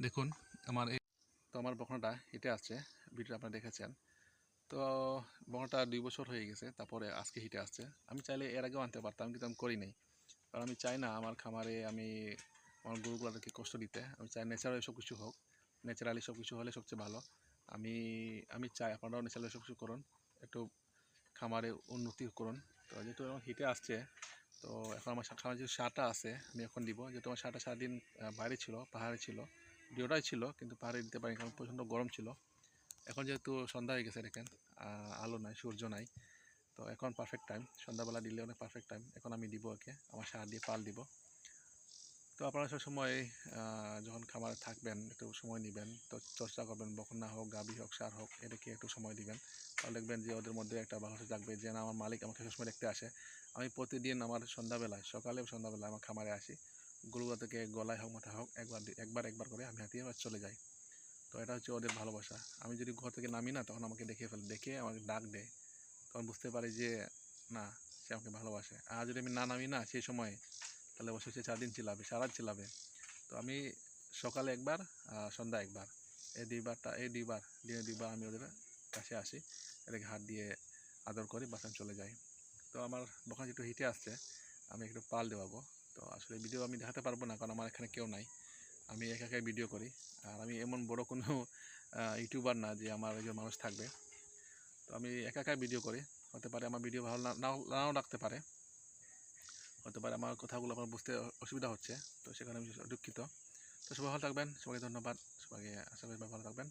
দেখুন, আমার এই তো আমার বকনাটা হিটে আসছে ভিডিও আপনারা দেখেছেন। তো বকনাটা দুই বছর হয়ে গেছে, তারপরে আজকে হিটে আসছে। আমি চাইলে এর আগেও আনতে পারতাম, কিন্তু আমি করি নাই কারণ আমি চাই না আমার খামারে আমি আমার গরুগুলোকে কষ্ট দিতে। আমি চাই ন্যাচারালি সব কিছু হোক, ন্যাচারালি সব কিছু হলে সবচেয়ে ভালো। আমি আমি চাই আপনারাও ন্যাচারালি সব কিছু করুন, একটু খামারে উন্নতি করুন। তো যেহেতু এখন হিটে আসছে, তো এখন আমার খামারে যে সারটা আছে, আমি এখন দিব। যেহেতু আমার সারটা সারাদিন বাইরে ছিল, পাহাড়ে ছিল ডিওটাই ছিল, কিন্তু পাহাড়ে দিতে পারিনি কারণ প্রচণ্ড গরম ছিল। এখন যেহেতু সন্ধ্যা হয়ে গেছে দেখেন আলো নাই, সূর্য নাই, তো এখন পারফেক্ট টাইম সন্ধ্যাবেলা দিলে অনেক পারফেক্ট টাইম এখন আমি দিব ওকে, আমার সার দিয়ে পাল দিব। তো আপনারা সবসময় যখন খামারে থাকবেন, একটু সময় নেবেন, তো চর্চা করবেন বকনা হোক, গাভী হোক, সার হোক এটাকে একটু সময় দিবেন? তাহলে দেখবেন যে ওদের মধ্যে একটা ভালোবাসা থাকবে যে না, আমার মালিক আমাকে সবসময় দেখতে আসে। আমি প্রতিদিন আমার সন্ধ্যাবেলায়, সকালে সন্ধ্যাবেলায় আমার খামারে আসি। গরুগুলো থেকে গলায় হোক মাথা হোক, একবার একবার একবার করে আমি হাতিয়ে আবার চলে যাই। তো এটা হচ্ছে ওদের ভালোবাসা। আমি যদি ঘর থেকে নামি না, তখন আমাকে দেখে ফেলে, দেখে আমাকে ডাক দেয়। তখন বুঝতে পারি যে, না, সে আমাকে ভালোবাসে। আর যদি আমি না নামি না, সেই সময় তাহলে অবশ্যই সে চার দিন চিলাবে সারা চিলাবে তো আমি সকালে একবার সন্ধ্যা একবার। এই দুইবারটা, এই দুইবার, দিনে দুইবার আমি ওদের কাছে আসি। এটাকে হাত দিয়ে আদর করি বাসান চলে যাই। তো আমার বখান যেটু হিটে আসছে, আমি একটু পাল দেওয়াবো। তো আসলে ভিডিও আমি দেখাতে পারব না, কারণ আমার এখানে কেউ নাই। আমি একা ভিডিও করি। আর আমি এমন বড় কোনো ইউটিউবার না যে আমার একজন মানুষ থাকবে। তো আমি একা ভিডিও করি। হতে পারে আমার ভিডিও ভালো নাও নাও লাগতে পারে। হতে পারে আমার কথাগুলো আমার বুঝতে অসুবিধা হচ্ছে। তো সেখানে আমি দুঃখিত। তো সবাই ভালো থাকবেন। সবাইকে ধন্যবাদ। সবাইকে আশা করি ভালো থাকবেন।